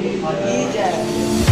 ਕੀ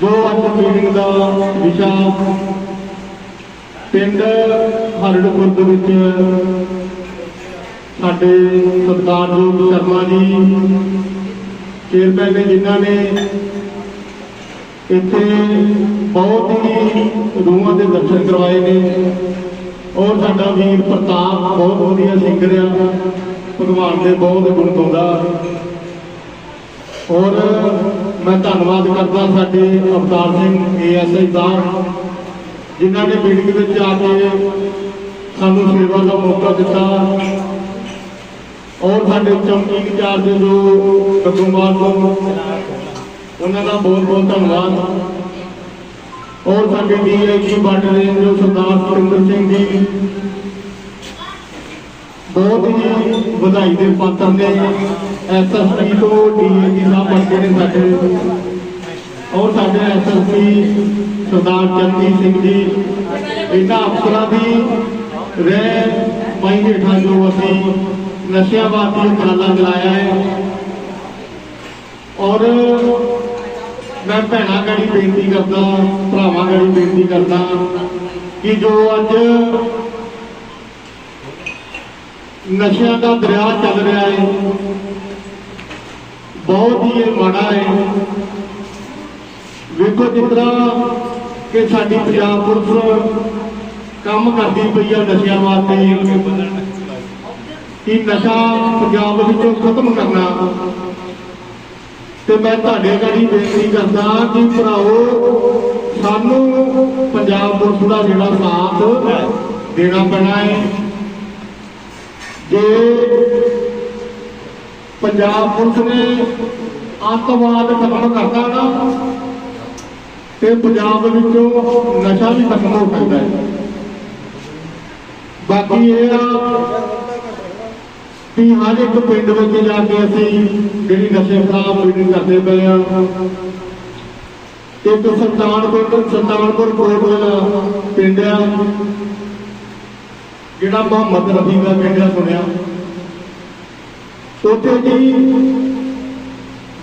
ਜੋ ਅੱਜ ਮੀਟਿੰਗ ਦਾ ਵਿਸ਼ਾ ਪਿੰਡ ਹਰੜਪੁਰ ਦੇ ਵਿੱਚ ਸਾਡੇ ਸਤਿਕਾਰਯੋਗ ਸ਼ਰਮਾ ਜੀ ਚੇਅਰਮੈਨ ਨੇ ਜਿਨ੍ਹਾਂ ਨੇ ਇੱਥੇ ਬਹੁਤ ਹੀ ਰੂਹਾਂ ਦੇ ਦਰਸ਼ਨ ਕਰਵਾਏ ਨੇ ਔਰ ਸਾਡਾ ਵੀਰ ਪ੍ਰਤਾਪ ਬਹੁਤ ਵਧੀਆ ਸਿੰਗਰ ਆ, ਭਗਵਾਨ ਦੇ ਬਹੁਤ ਗੁਣ ਗਾਉਂਦਾ। ਔਰ ਮੈਂ ਧੰਨਵਾਦ ਕਰਦਾ ਸਾਡੇ ਅਵਤਾਰ ਸਿੰਘ ਏਐਸਆਈ ਸਾਹਿਬ ਜਿਨ੍ਹਾਂ ਨੇ ਮੀਟਿੰਗ ਵਿੱਚ ਆ ਕੇ ਸਾਨੂੰ ਸੇਵਾ ਦਾ ਮੌਕਾ ਦਿੱਤਾ ਔਰ ਸਾਡੇ ਚੌਂਕੀ ਇੰਚਾਰਜ ਜੋ ਕਦੂਮਾਰ ਤੋਂ ਉਹਨਾਂ ਦਾ ਬਹੁਤ ਬਹੁਤ ਧੰਨਵਾਦ। ਔਰ ਸਾਡੇ ਡੀਆਈਜੀ ਬਾਰਡਰ ਜੋ ਸਰਦਾਰ ਸੁਰਿੰਦਰ ਸਿੰਘ ਜੀ ਬਹੁਤ ਹੀ ਵਧਾਈ ਦੇ ਪਾਤਰ ਨੇ ਐਸਐਸਪੀ ਤੋਂ ਡੀਆਈਜੀ ਸਾਹਿਬ ਬਣੇ ਨੇ ਸਾਡੇ। ਔਰ ਸਾਡੇ ਐਸਐਸਪੀ ਸਰਦਾਰ ਜਗਦੀਪ ਸਿੰਘ ਜੀ, ਇਹਨਾਂ ਅਫਸਰਾਂ ਦੀ ਰਹਿ ਮਾਈ ਹੇਠਾਂ ਜੋ ਅਸੀਂ ਨਸ਼ਿਆਂ ਵਾਸਤੇ ਉਪਰਾਲਾ ਚਲਾਇਆ ਹੈ। ਔਰ ਮੈਂ ਭੈਣਾਂ ਗੜੀ ਬੇਨਤੀ ਕਰਦਾ, ਭਰਾਵਾਂ ਗੜੀ ਬੇਨਤੀ ਕਰਦਾ ਕਿ ਜੋ ਅੱਜ ਨਸ਼ਿਆਂ ਦਾ ਦਰਿਆ ਚੱਲ ਰਿਹਾ ਹੈ ਬਹੁਤ ਹੀ ਇਹ ਮਾੜਾ ਹੈ ਵੇਖੋ ਜਿਸ ਤਰ੍ਹਾਂ ਕਿ ਸਾਡੀ ਪੰਜਾਬ ਪੁਲਿਸ ਕੰਮ ਕਰਦੀ ਪਈ ਆ ਨਸ਼ਿਆਂ ਵਾਸਤੇ ਕਿ ਨਸ਼ਾ ਪੰਜਾਬ ਵਿੱਚੋਂ ਖਤਮ ਕਰਨਾ। ਤੇ ਮੈਂ ਤੁਹਾਡੇ ਗਾੜੀ ਬੇਨਤੀ ਕਰਦਾ ਕਿ ਭਰਾਓ ਸਾਨੂੰ ਪੰਜਾਬ ਪੁਲਿਸ ਦਾ ਜਿਹੜਾ ਸਾਥ ਦੇਣਾ ਪੈਣਾ ਹੈ ਜੇ ਪੰਜਾਬ ਪੁਲਿਸ ਨੇ ਅੱਤਵਾਦ ਖਤਮ ਕਰਤਾ ਨਾ, ਤੇ ਪੰਜਾਬ ਵਿੱਚੋਂ ਨਸ਼ਾ ਵੀ ਖਤਮ ਹੋ ਸਕਦਾ ਹੈ। ਬਾਕੀ ਇਹ ਆ ਵੀ ਹਰ ਇੱਕ ਪਿੰਡ ਵਿੱਚ ਜਾ ਕੇ ਅਸੀਂ ਜਿਹੜੀ ਨਸ਼ੇ ਖਿਲਾਫ ਮੀਟਿੰਗ ਕਰਦੇ ਪਏ ਆ ਇੱਕ ਸੁਲਤਾਨਪੁਰ ਸੁਲਤਾਨਪੁਰ ਕੋਟ ਵਾਲਾ ਪਿੰਡ ਆ। ਜਿਹੜਾ ਮੁਹੰਮਦ ਰਫੀ ਦਾ ਕਹਿੰਦਾ ਸੁਣਿਆ। ਉੱਥੇ ਜੀ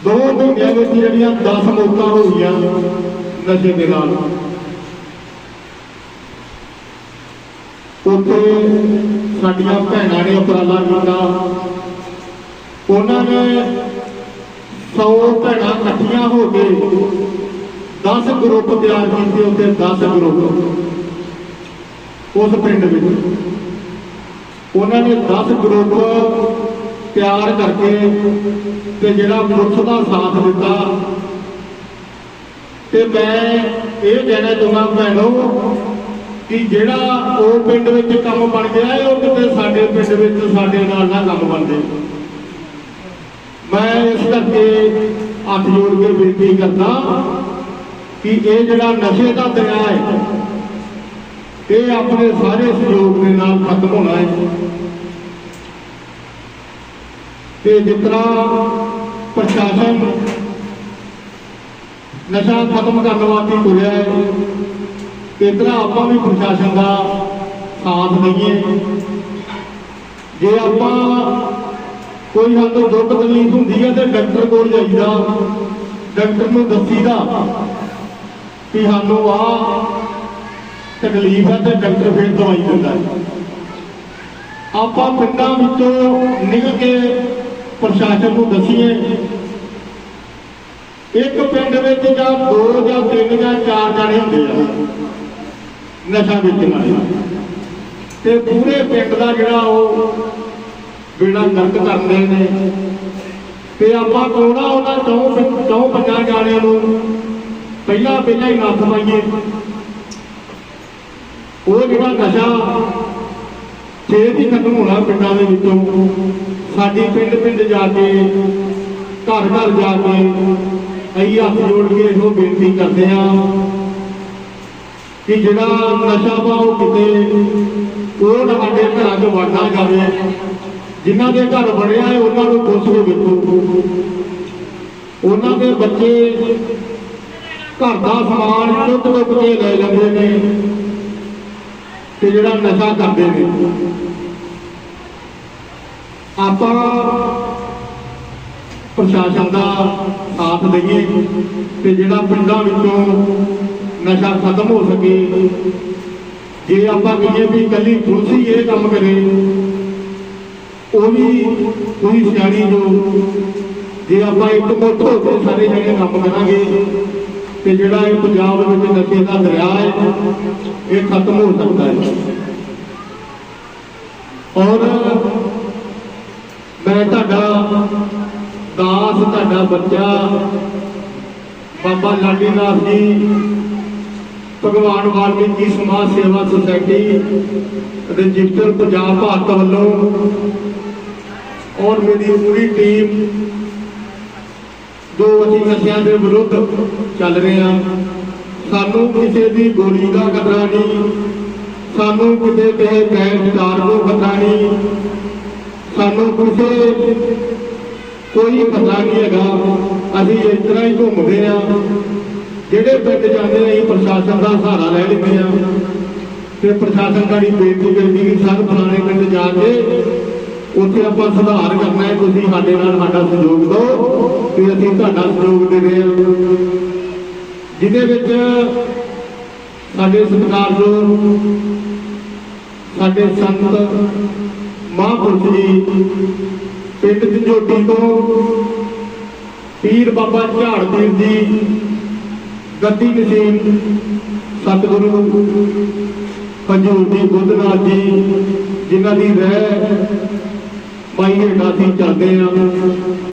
ਦੋ ਮਹੀਨਿਆਂ ਵਿੱਚ ਜਿਹੜੀਆਂ 10 ਮੌਤਾਂ ਹੋਈਆਂ ਨਸ਼ੇ ਦੇ ਨਾਲ। ਉੱਥੇ ਸਾਡੀਆਂ ਭੈਣਾਂ ਨੇ ਉਪਰਾਲਾ ਕੀਤਾ। ਉਹਨਾਂ ਨੇ 100 ਭੈਣਾਂ ਇਕੱਠੀਆਂ ਹੋ ਕੇ 10 ਗਰੁੱਪ ਤਿਆਰ ਕੀਤੇ ਉੱਥੇ 10 ਗਰੁੱਪ ਉਸ ਪਿੰਡ ਵਿੱਚ। ਉਹਨਾਂ ਨੇ 10 ਗਰੁੱਪ ਤਿਆਰ ਕਰਕੇ ਤੇ ਜਿਹੜਾ ਪੁਲਿਸ ਦਾ ਸਾਥ ਦਿੱਤਾ। ਤੇ ਮੈਂ ਇਹ ਕਹਿਣਾ ਚਾਹੁੰਦਾ ਭੈਣੋ ਕਿ ਜਿਹੜਾ ਉਹ ਪਿੰਡ ਵਿੱਚ ਕੰਮ ਬਣ ਗਿਆ ਹੈ, ਉਹ ਕਿਤੇ ਸਾਡੇ ਪਿੰਡ ਵਿੱਚ ਸਾਡੇ ਨਾਲ ਨਾ ਕੰਮ ਬਣ ਜੇ ਮੈਂ ਇਸ ਕਰਕੇ ਹੱਥ ਜੋੜ ਕੇ ਬੇਨਤੀ ਕਰਦਾ ਕਿ ਇਹ ਜਿਹੜਾ ਨਸ਼ੇ ਦਾ ਦਰਿਆ ਹੈ ਇਹ ਆਪਣੇ ਸਾਰੇ ਸਹਿਯੋਗ ਦੇ ਨਾਲ ਖਤਮ ਹੋਣਾ ਹੈ। ਤੇ ਜਿਸ ਤਰ੍ਹਾਂ ਪ੍ਰਸ਼ਾਸਨ ਨਸ਼ਾ ਖਤਮ ਕਰਨ ਵਾਸਤੇ ਤੁਰਿਆ ਹੈ, ਇਸ ਤਰ੍ਹਾਂ ਆਪਾਂ ਵੀ ਪ੍ਰਸ਼ਾਸਨ ਦਾ ਸਾਥ ਦਈਏ। ਜੇ ਆਪਾਂ ਕੋਈ ਸਾਨੂੰ ਦੁੱਖ ਤਕਲੀਫ ਹੁੰਦੀ ਹੈ ਤੇ ਡਾਕਟਰ ਕੋਲ ਜਾਈਦਾ, ਡਾਕਟਰ ਨੂੰ ਦੱਸੀਦਾ ਕਿ ਸਾਨੂੰ ਆ ਤਕਲੀਫ ਹੈ ਤੇ ਡਾਕਟਰ ਫਿਰ ਦਵਾਈ ਦਿੰਦਾ ਆਪਾਂ ਪਿੰਡਾਂ ਵਿੱਚੋਂ ਨਿਕਲ ਕੇ ਪ੍ਰਸ਼ਾਸਨ ਨੂੰ ਦਸੀਏ, ਇੱਕ ਪਿੰਡ ਵਿੱਚ ਜਾਂ ਦੋ ਜਾਂ ਤਿੰਨ ਜਾਂ ਚਾਰ ਜਾਣੇ ਹੁੰਦੇ ਆ, ਨਸ਼ਾ ਵੇਚਣ ਵਾਲੇ। ਤੇ ਪੂਰੇ ਪਿੰਡ ਦਾ ਜਿਹੜਾ ਉਹ ਬੇੜਾ ਗਰਕ ਕਰਦੇ ਨੇ। ਤੇ ਆਪਾਂ ਕੋਣਾ ਉਹਨਾਂ ਚੌਂ ਚੌਂ ਪੰਜਾਂ ਜਾਣਿਆਂ ਨੂੰ ਪਹਿਲਾਂ ਪਹਿਲਾਂ ਹੀ ਨੱਥ ਪਾਈਏ। ਉਹ ਜਿਹੜਾ ਨਸ਼ਾ ਛੇਤੀ ਹੀ ਖਤਮ ਹੋਣਾ ਪਿੰਡਾਂ ਦੇ ਵਿੱਚੋਂ, ਸਾਡੀ ਪਿੰਡ ਪਿੰਡ ਜਾ ਕੇ, ਘਰ ਘਰ ਜਾ ਕੇ, ਅਸੀਂ ਹੱਥ ਜੋੜ ਕੇ ਇਹੋ ਬੇਨਤੀ ਕਰਦੇ ਹਾਂ ਕਿ ਜਿਹੜਾ ਨਸ਼ਾ ਵਾ ਉਹ ਕਿਤੇ, ਉਹ ਨਾ ਸਾਡੇ ਘਰਾਂ 'ਚ ਵੜਨਾ ਜਾਵੇ। ਜਿਨ੍ਹਾਂ ਦੇ ਘਰ ਬਣਿਆ ਹੈ, ਉਹਨਾਂ ਨੂੰ ਪੁੱਛ ਕੇ ਵੇਖੋ ਉਹਨਾਂ ਦੇ ਬੱਚੇ ਘਰ ਦਾ ਸਮਾਨ ਚੁੱਕ ਚੁੱਕ ਕੇ ਲੈ ਲੈਂਦੇ ਨੇ। ਤੇ ਜਿਹੜਾ ਨਸ਼ਾ ਕਰਦੇ ਨੇ। ਆਪਾਂ ਪ੍ਰਸ਼ਾਸਨ ਦਾ ਸਾਥ ਦਈਏ ਤੇ ਜਿਹੜਾ ਪਿੰਡਾਂ ਵਿੱਚੋਂ ਨਸ਼ਾ ਖਤਮ ਹੋ ਸਕੇ। ਜੇ ਆਪਾਂ ਕਹੀਏ ਵੀ ਇਕੱਲੀ ਪੁਲਿਸ ਹੀ ਇਹ ਕੰਮ ਕਰੇ, ਉਹ ਵੀ ਕੋਈ ਸਿਆਣੀ ਜੋ, ਜੇ ਆਪਾਂ ਇੱਕ ਮੁੱਠ ਹੋ ਕੇ ਸਾਰੇ ਜਣੇ ਕੰਮ ਕਰਾਂਗੇ ਤੇ ਜਿਹੜਾ ਇਹ ਪੰਜਾਬ ਵਿੱਚ ਨਸ਼ੇ ਦਾ ਦਰਿਆ ਹੈ, ਇਹ ਖਤਮ ਹੋ ਸਕਦਾ ਹੈ। ਔਰ ਮੈਂ ਤੁਹਾਡਾ ਦਾਸ, ਤੁਹਾਡਾ ਬੱਚਾ ਬਾਬਾ ਲਾਡੀ ਨਾਥ ਜੀ, ਭਗਵਾਨ ਵਾਲਮੀਕੀ ਸਮਾਜ ਸੇਵਾ ਸੁਸਾਇਟੀ, ਰਜਿਸਟਰ ਪੰਜਾਬ ਭਾਰਤ ਵੱਲੋਂ ਔਰ ਮੇਰੀ ਪੂਰੀ ਟੀਮ ਜੋ ਅਸੀਂ ਨਸ਼ਿਆਂ ਦੇ ਵਿਰੁੱਧ ਚੱਲ ਰਹੇ। ਹਾਂ ਸਾਨੂੰ ਕਿਸੇ ਦੀ ਗੋਲੀ ਦਾ ਖਤਰਾ ਨਹੀਂ। ਸਾਨੂੰ ਕਿਸੇ ਤੇ ਗੈਸ ਕਾਰ ਤੋਂ ਖਤਰਾ ਨਹੀਂ। ਸਾਨੂੰ ਕਿਸੇ ਕੋਈ ਖਤਰਾ ਨਹੀਂ ਹੈਗਾ। ਅਸੀਂ ਇਸ ਤਰ੍ਹਾਂ ਹੀ ਘੁੰਮਦੇ ਆ ਜਿਹੜੇ ਪਿੰਡ ਜਾਂਦੇ ਆ ਅਸੀਂ ਪ੍ਰਸ਼ਾਸਨ ਦਾ ਸਹਾਰਾ ਲੈ ਲੈਂਦੇ ਆ ਤੇ ਪ੍ਰਸ਼ਾਸਨ ਗਾੜੀ ਬੇਨਤੀ ਕਰਦੀ ਕਿ ਸਰ ਪੁਰਾਣੇ ਪਿੰਡ ਜਾ ਕੇ ਉੱਥੇ ਆਪਾਂ ਸੁਧਾਰ ਕਰਨਾ ਹੈ। ਤੁਸੀਂ ਸਾਡੇ ਨਾਲ ਸਾਡਾ ਸਹਿਯੋਗ ਦਿਓ। ਤੇ ਅਸੀਂ ਤੁਹਾਡਾ ਸਹਿਯੋਗ ਦੇ ਰਹੇ ਹਾਂ। ਜਿਹਦੇ ਵਿੱਚ ਸਾਡੇ ਸਤਿਕਾਰਯੋਗ ਸਾਡੇ ਸੰਤ, ਮਹਾਂਪੁਰਖ ਜੀ, ਪਿੰਡ ਜੰਜੋਟੀ ਤੋਂ ਪੀਰ ਬਾਬਾ ਝਾੜਪੀਰ ਜੀ, ਗੱਦੀ ਨਸੀਬ, ਸਤਿਗੁਰੂ ਹਜੂਰ ਜੀ ਬੁੱਧਨਾਥ ਜੀ, ਜਿਨ੍ਹਾਂ ਦੀ ਰਹਿ ਮਾਈ ਹੇਠਾਂ ਅਸੀਂ ਚੱਲਦੇ ਆ